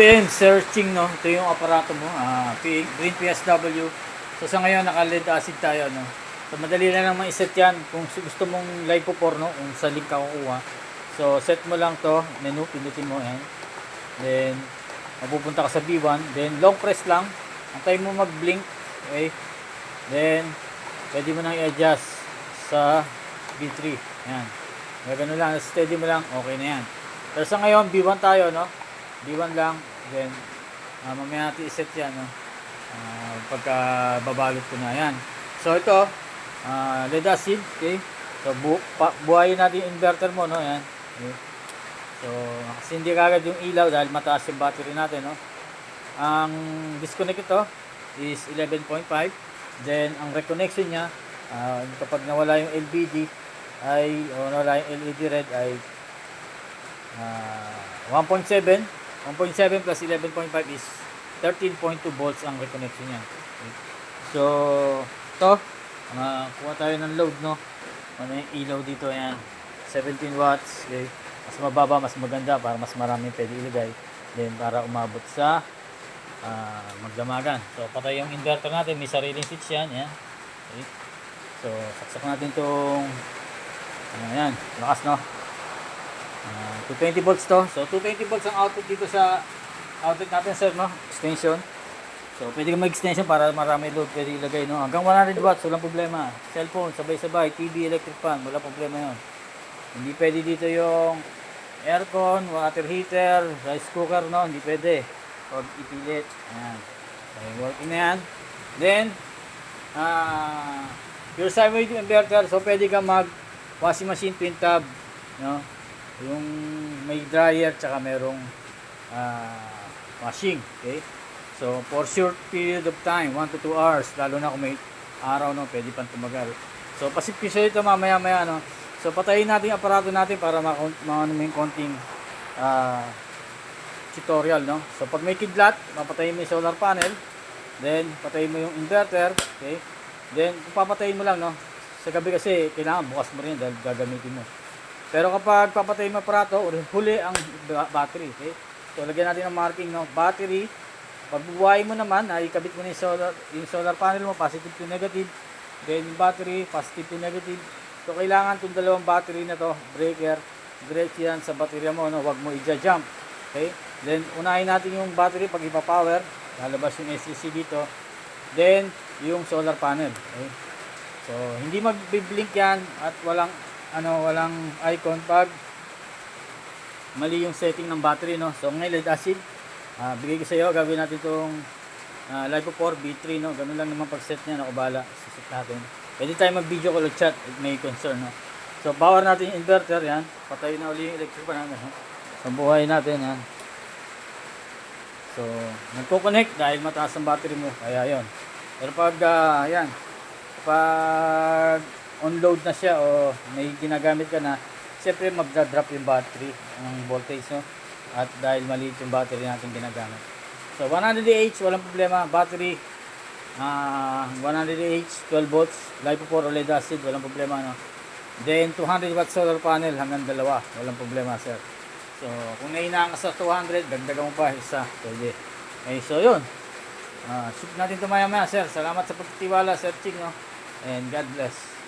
PM searching no, ito yung aparato mo, ah, Green PSW. So sa ngayon naka lead acid tayo no. So madali lang naman i-set yan kung gusto mong live po porno kung sa link ka kukuha. So set mo lang to, menu pindutin mo yan. Then mapupunta ka sa B1, then long press lang. Antay mo mag-blink. Okay? Then pwede mo nang i-adjust sa B3. Yan. Ganun lang, steady mo lang, okay na yan. Pero sa ngayon, B1 tayo, no? B1 lang, then ah, mamaya natin iset yan, no? Ah, pagka babalot ko na yan. So ito, uh, lead acid, okay? So bu buhayin natin inverter mo, no? Yan. Okay. So, kasi hindi kagad yung ilaw dahil mataas yung battery natin, no? Ang disconnect ito is 11.5. Then, ang reconnection niya, ah, kapag nawala yung LBD, ay, o nawala yung LED red, ay ah, 1.7. 1.7 plus 11.5 is 13.2 volts ang reconnection niya. So, to, uh, kuha tayo ng load, no? Ano yung ilaw dito, yan. 17 watts, okay. Mas mababa, mas maganda para mas maraming pwede ilagay. Then, para umabot sa ah, magdamagan. So, patay yung inverter natin. May sariling switch yan, yan. Okay. So, saksak natin tong ano yan, lakas no. Ah, 220 volts to. So 220 volts ang output dito sa outlet natin sir no, extension. So pwede ka mag-extension para marami load pwede ilagay no. Hanggang 100 watts walang problema. Cellphone sabay-sabay, TV, electric fan, wala problema 'yon. Hindi pwede dito yung aircon, water heater, rice cooker no, hindi pwede. Huwag ipilit. Ayan. Okay, working na yan. Then, ah, your simulated inverter, so pwede ka mag washing machine twin tab, no? Yung may dryer tsaka merong ah, washing, okay? So, for short period of time, 1 to 2 hours, lalo na kung may araw, no, pwede pang tumagal. So, pasipisa ito mamaya-maya, no? So, patayin natin yung aparato natin para makon mo yung konting ah, tutorial, no? So, pag may kidlat, mapatayin mo yung solar panel, then, patayin mo yung inverter, okay? Then, papatayin mo lang, no? Sa gabi kasi, kailangan bukas mo rin dahil gagamitin mo. Pero kapag papatayin mo aparato, huli ang ba- battery, okay? So, lagyan natin ng marking, no? Battery, pag bubuhayin mo naman, ay ikabit mo na yung solar, yung solar panel mo, positive to negative. Then, yung battery, positive to negative. So, kailangan itong dalawang battery na to, breaker, diretso yan sa baterya mo, no? Huwag mo i-jump. Okay? Then, unahin natin yung battery pag ipa-power. Lalabas yung SCC dito. Then, yung solar panel. Okay? So, hindi magbi-blink yan at walang ano, walang icon pag mali yung setting ng battery, no? So, ngayon lead acid, ah, bigay ko sa iyo, gagawin natin itong uh, Lipo 4 B3, no? Ganun lang naman pag set niya, ako bala, siset natin. Pwede tayo mag-video call o chat if may concern, no? So, power natin yung inverter, yan. Patay na uli yung electric pa natin, no? So, buhay natin, yan. So, nagko-connect dahil mataas ang battery mo, kaya yon. Pero pag, ah, yan, pag on-load na siya o may ginagamit ka na, siyempre magda-drop yung battery ng voltage, no? At dahil maliit yung battery natin ginagamit. So, 100 Ah, walang problema. Battery, ah 100 12 volts, lipo 4 OLED acid, walang problema, no? Then, 200 watt solar panel hanggang dalawa, walang problema, sir. So, kung nainaan ka sa 200, dagdagan mo pa isa, pwede. Okay, so yun. Ah, ship natin ito maya maya, sir. Salamat sa pagtitiwala, Sir Ching, no? And God bless.